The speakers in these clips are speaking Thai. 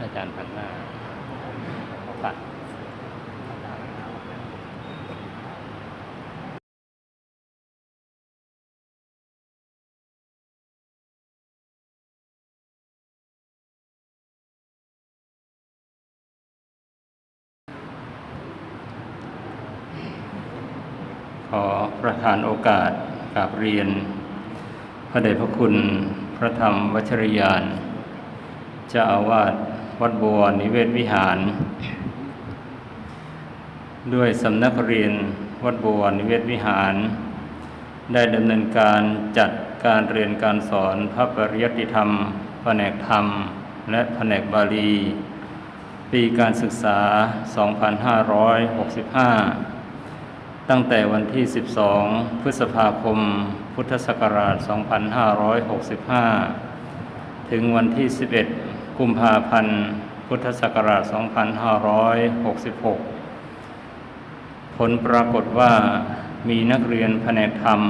อาจารย์พันหน้าปัดขอประทานโอกาสกราบเรียน พระเดชพระคุณพระธรรมวัชรยานเจ้าอาวาส วัดบัวนิเวศวิหาร ด้วยสำนักเรียนวัดบัวนิเวศวิหาร ได้ดำเนินการจัดการเรียนการสอนพระปริยัติธรรม แผนกธรรม และแผนกบาลี ปีการศึกษา 2565 ตั้งแต่วันที่ 12 พฤษภาคม พุทธศักราช 2565 ถึงวันที่ 11 กุมภาพันธ์ พุทธศักราช 2566 ผลปรากฏว่ามีนักเรียนแผนกธรรม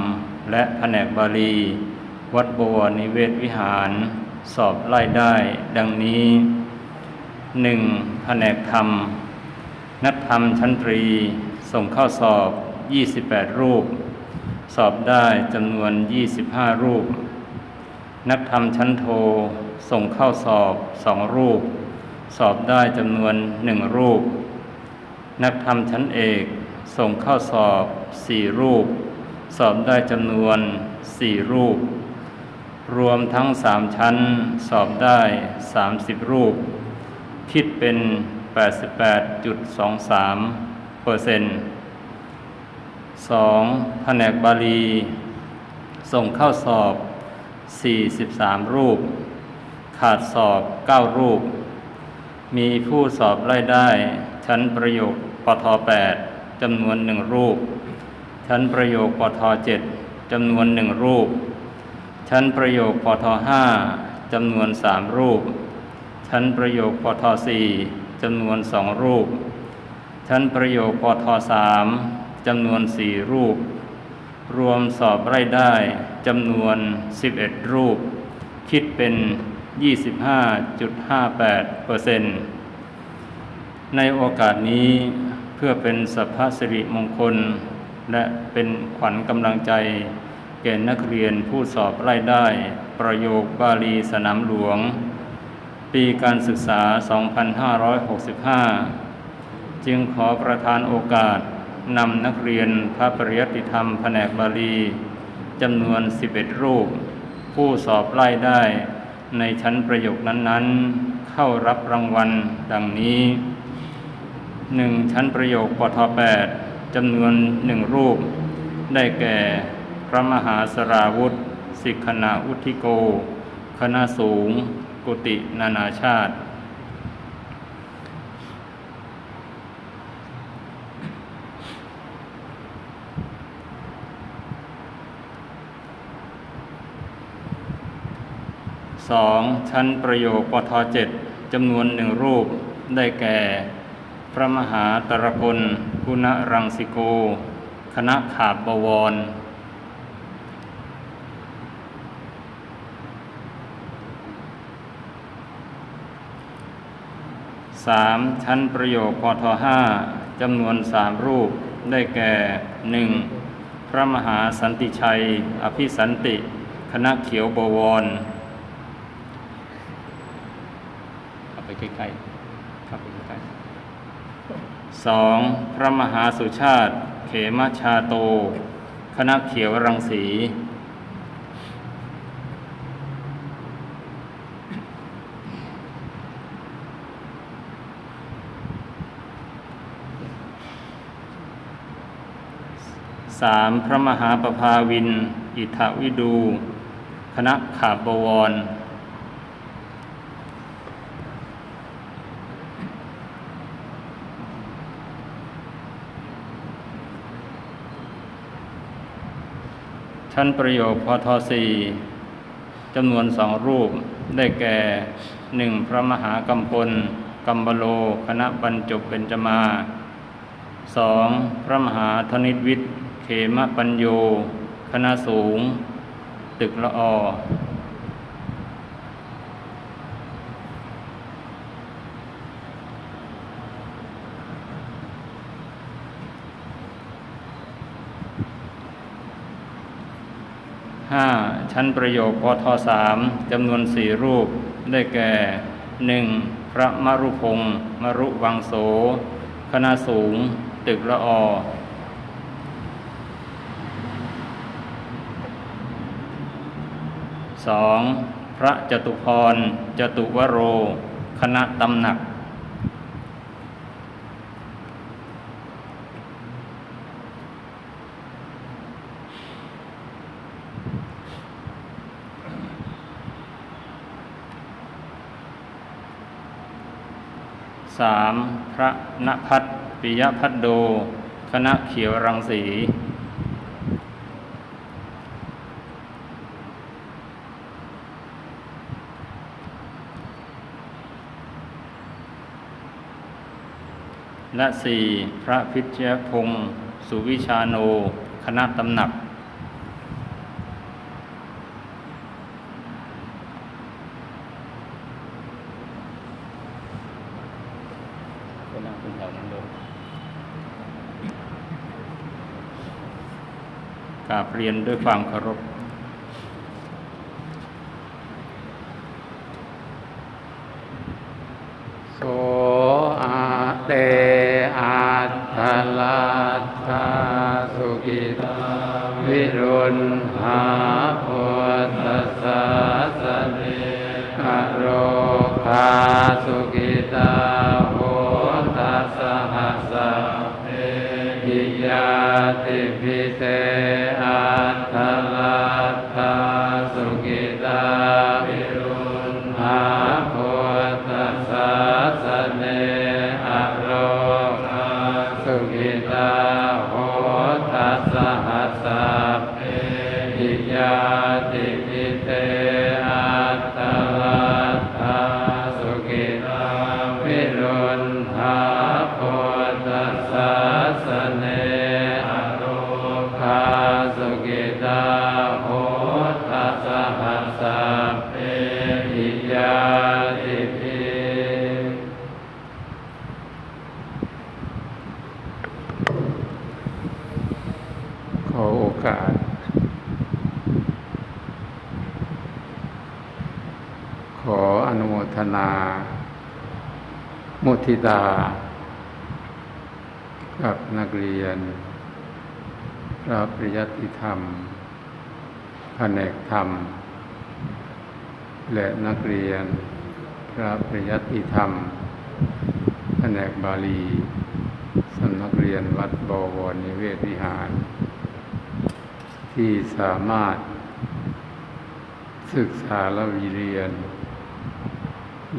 และแผนกบาลี วัดบัวนิเวศวิหาร สอบไล่ได้ดังนี้ 1. แผนกธรรม นักธรรมชั้นตรี ส่งเข้าสอบ 28 รูป สอบได้จำนวน 25 รูป นักธรรมชั้นโทส่งเข้าสอบ2รูป สอบได้จำนวน1รูป นักธรรมชั้นเอกส่งเข้าสอบ4รูป สอบได้จำนวน4รูป รวมทั้ง3ชั้นสอบได้30รูป คิดเป็น 88.23เปอร์เซ็นต์สองแผนกบาลี ส่งเข้าสอบ 43 รูป ขาดสอบ 9 รูป มีผู้สอบไล่ได้ ชั้นประโยคปท8จำนวนหนึ่งรูป ชั้นประโยคปท7จำนวนหนึ่งรูป ชั้นประโยคปท5จำนวนสามรูป ชั้นประโยคปท4จำนวนสองรูป ชั้นประโยคปท3จำนวนสี่รูป รวมสอบไล่ได้ จำนวน 11 รูป คิดเป็น 25.58เปอร์เซ็นต์ในโอกาสนี้เพื่อเป็นสัพพสิริมงคล และเป็นขวัญกำลังใจ แก่นักเรียนผู้สอบไล่ได้ ประโยคบาลีสนามหลวง ปีการศึกษา 2565 จึงขอประทานโอกาสนำนักเรียนพระปริยัติธรรมแผนกบาลี จำนวน11รูป ผู้สอบไล่ได้ในชั้นประโยคนั้นๆ เข้ารับรางวัลดังนี้ 1. ชั้นประโยคปท8จำนวนหนึ่งรูป ได้แก่พระมหาสราวุธสิกขณาอุทิโก คณะสูง กุตินานาชาติ สองชั้นประโยคปทเจ็ดจำนวนหนึ่งรูปได้แก่ พระมหาตรกลกุณรังสิโก คณะขาบบวรสามชั้นประโยคพทห้าจำนวนสามรูปได้แก่หนึ่งพระมหาสันติชัย อภิสันติ คณะเขียวบวรเอาไป ใกล้ๆเข้าไปใกล้ๆสองพระมหาสุชาติ เขมชาโต คณะเขียวรังสีสามพระมหาประภาวิน อิทธวิดู คณะขาบบวร ชั้นประโยคพทสี่จำนวนสองรูปได้แก่หนึ่งพระมหากัมพลกัมบโลคณะบรรจบเป็นจมาสองพระมหาธนิตวิทย์ เขมปัญโย คณะสูง ตึกละออ 5. ชั้นประโยคปทสามจำนวนสี่รูป ได้แก่ 1. พระมรุพงศ์มรุวังโส คณะสูง ตึกละอ 2. พระจตุพร จตุวโร คณะตำหนัก สามพระ ณพัฒปิยพัฒโด คณะเขียวรังสีและสี่พระพิชยพงศ์สุวิชาโน คณะตำหนักนั่งเป็นแถวนั้นเลยกราบ เรียนด้วยความเคารพโสอาเตอาทัลาธาสุกิตาวิรุณหาพธัสสะสเนกะโรคาสุกิตาโห ตาโหตัสหัสสะเอหิยาติพิขอโอกาส ขออนุโมทนา มุทิตา กับนักเรียน ระปริยัติธรรมแผนกธรรม และนักเรียน พระปริยัติธรรมแผนกบาลีสำนักเรียนวัดบวรนิเวศวิหาร ที่สามารถ ศึกษาและวิเรียน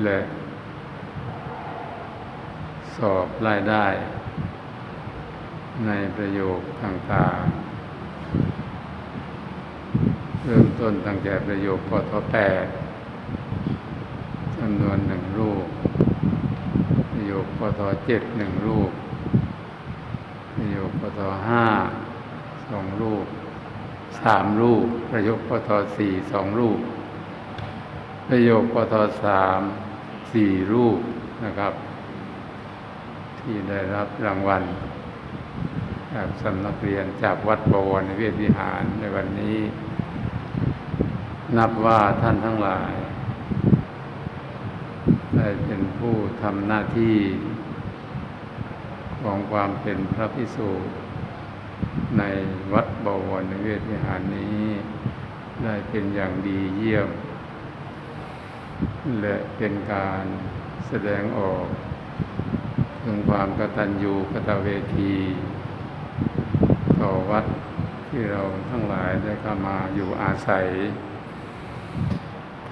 และ สอบรายได้ ในประโยคต่างๆ เริ่มต้นตั้งแต่ประโยคปทแปดจำนวนหนึ่งรูป ประโยคปทเจ็ดหนึ่งรูป ประโยคปทห้าสองรูปสามรูป ประโยคปทสี่สองรูป ประโยคปทสามสี่รูปนะครับ ที่ได้รับรางวัลจากสำนักเรียนจากวัดบวรในเวทวิหารในวันนี้ นับว่าท่านทั้งหลายได้เป็นผู้ทำหน้าที่ ของความเป็นพระพิสุในวัดบวรในเวทวิหารนี้ ได้เป็นอย่างดีเยี่ยม และเป็นการแสดงออกถึงความกตัญญูกตเวที ต่อวัดที่เราทั้งหลายได้เข้ามาอยู่อาศัย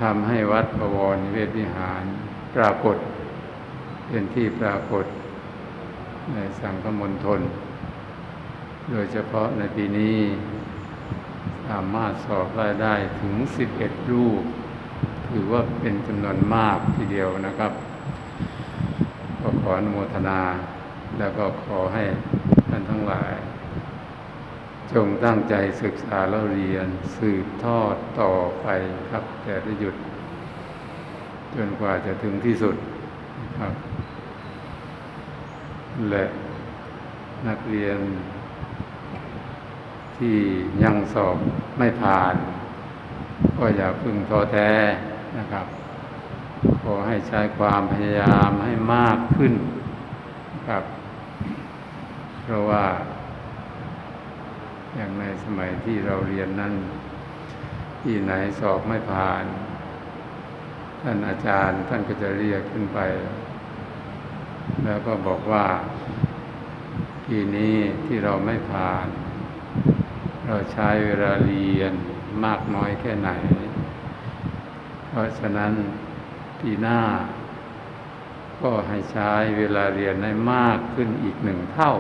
ทำให้วัดบวรนิเวศวิหารปรากฏ เป็นที่ปรากฏ ในสังฆมณฑลโดยเฉพาะในปีนี้ สามารถสอบรายได้ถึง 11 รูป ถือว่าเป็นจำนวนมากทีเดียวนะครับ ก็ขออนุโมทนา แล้วก็ขอให้ท่านทั้งหลาย จงตั้งใจศึกษาแล้วเรียนสืบทอดต่อไปครับ แต่ได้หยุด จนกว่าจะถึงที่สุดนะครับ และนักเรียน ที่ยังสอบไม่ผ่าน ก็อย่าพึ่งท้อแท้นะครับ ขอให้ใช้ความพยายามให้มากขึ้นครับ เพราะว่า อย่างในสมัยที่เราเรียนนั้น ที่ไหนสอบไม่ผ่าน ท่านอาจารย์ท่านก็จะเรียกขึ้นไป แล้วก็บอกว่าปีนี้ที่เราไม่ผ่าน เราใช้เวลาเรียนมากน้อยแค่ไหน เพราะฉะนั้นปีหน้า ก็ให้ใช้เวลาเรียนให้มากขึ้นอีกหนึ่งเท่า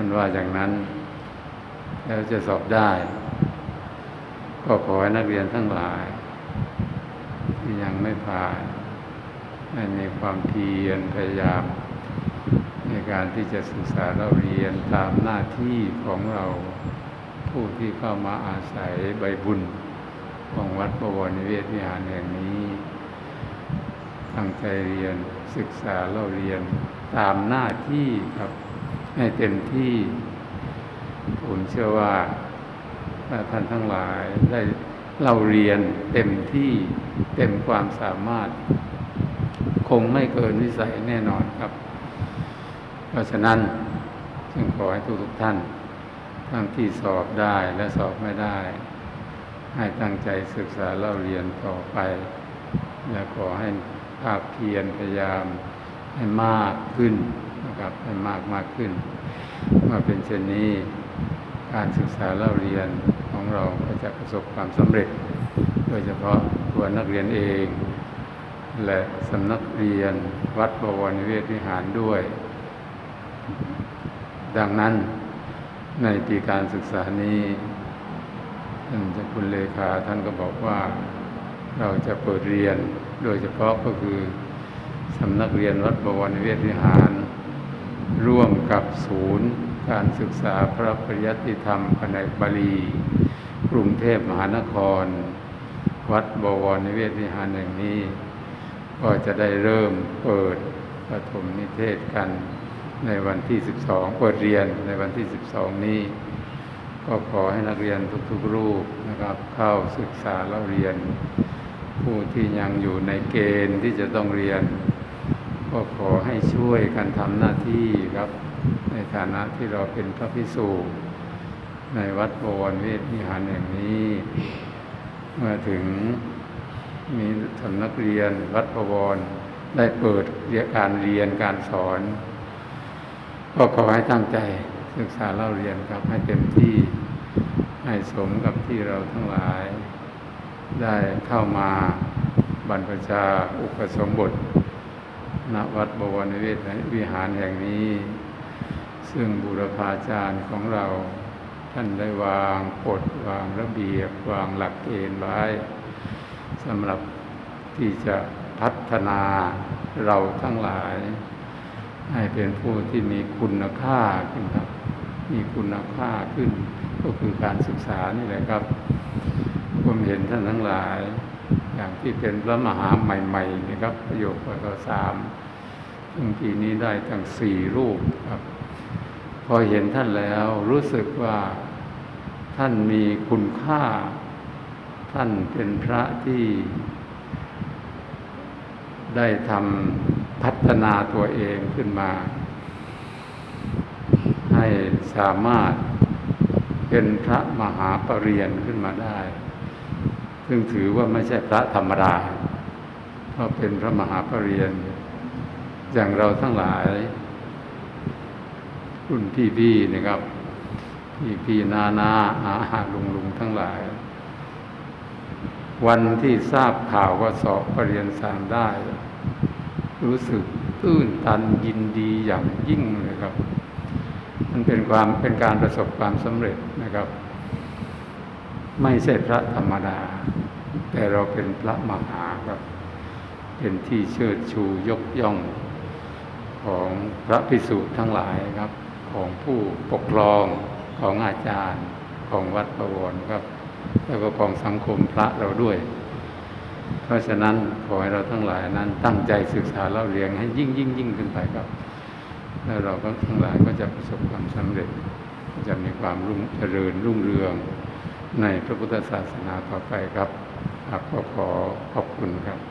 ท่านว่าอย่างนั้น แล้วจะสอบได้ ก็ขอให้นักเรียนทั้งหลาย ที่ยังไม่ผ่านให้มีความเพียรพยายาม ในการที่จะศึกษาเราเรียนตามหน้าที่ของเราผู้ที่เข้ามาอาศัยใบบุญของวัดประวรนิเวศวิหารแห่งนี้ตั้งใจเรียนศึกษาเราเรียนตามหน้าที่ครับ ให้เต็มที่ ผมเชื่อว่าท่านทั้งหลายได้เราเรียนเต็มที่เต็มความสามารถ คงไม่เกินวิสัยแน่นอนครับ เพราะฉะนั้นจึงขอให้ทุกทุกท่าน ทั้งที่สอบได้และสอบไม่ได้ ให้ตั้งใจศึกษาเล่าเรียนต่อไป และขอให้ภาคเพียรพยายามให้มากขึ้น นะครับให้มากมากขึ้น เมื่อเป็นเช่นนี้การศึกษาเล่าเรียนของเราก็จะประสบความสำเร็จ โดยเฉพาะตัวนักเรียนเอง และสำนักเรียนวัดบวรนิเวศวิหารด้วย ดังนั้นในปีการศึกษานี้ท่านเจ้าคุณเลขาท่านก็บอกว่าเราจะเปิดเรียนโดยเฉพาะก็คือสำนักเรียนวัดบวรนิเวศวิหาร ร่วมกับศูนย์ การศึกษาพระปริยัติธรรมแผนกบาลีกรุงเทพมหานคร วัดบวรนิเวศวิหารแห่งนี้ ก็จะได้เริ่มเปิดปฐมนิเทศกันในวันที่ 12 เปิดเรียนในวันที่ 12 นี้ ก็ขอให้นักเรียนทุกๆรูปนะครับ เข้าศึกษาแล้วเรียน ผู้ที่ยังอยู่ในเกณฑ์ที่จะต้องเรียน ก็ขอให้ช่วยกันทำหน้าที่ครับ ในฐานะที่เราเป็นพระพิสุในวัดบวรเวทวิหารแห่งนี้เมื่อถึงมีสำนักเรียนวัดปวรได้เปิดเรียการเรียนการสอน ก็ขอให้ตั้งใจศึกษาเล่าเรียนครับให้เต็มที่ให้สมกับที่เราทั้งหลาย ได้เข้ามาบรรพชาอุปสมบท ณวัดบวรนิเวศวิหารแห่งนี้ ซึ่งบุรพาจารย์ของเราท่านได้วางกฎวางระเบียบวางหลักเกณฑ์ไว้สำหรับที่จะพัฒนาเราทั้งหลาย ให้เป็นผู้ที่มีคุณค่าขึ้นครับ มีคุณค่าขึ้น ก็คือการศึกษานี่แหละครับผมเห็นท่านทั้งหลาย อย่างที่เป็นพระมหาใหม่ๆนะครับ ประโยคปกสาม ซึ่งปีนี้ได้ทั้งสี่รูปครับ พอเห็นท่านแล้วรู้สึกว่าท่านมีคุณค่า ท่านเป็นพระที่ ได้ทำพัฒนาตัวเองขึ้นมา ให้สามารถเป็นพระมหาปรริญญาขึ้นมาได้ ซึ่งถือว่าไม่ใช่พระธรรมดาเพราะเป็นพระมหาปรริญญา อย่างเราทั้งหลาย รุ่นพี่พี่ๆนะครับพี่พี่ๆนานาอาหาลุงลุงทั้งหลาย วันที่ทราบข่าวว่าสอบปรริญญาสามได้ รู้สึกตื้นตันยินดีอย่างยิ่งเลยครับ มันเป็นความเป็นการประสบความสำเร็จนะครับ ไม่ใช่พระธรรมดา แต่เราเป็นพระมหาครับ เป็นที่เชิดชูยกย่อง ของพระภิกษุทั้งหลายครับ ของผู้ปกครองของอาจารย์ของวัดประวรครับ แล้วก็ของสังคมพระเราด้วย เพราะฉะนั้นขอให้เราทั้งหลายนั้นตั้งใจศึกษาเล่าเรียนให้ยิ่งยิ่งยิ่งขึ้นไปครับ แล้วเราก็ทั้งหลายก็จะประสบความสำเร็จ จะมีความรุ่งเจริญรุ่งเรืองในพระพุทธศาสนาต่อไปครับครับก็ขอขอบคุณครับ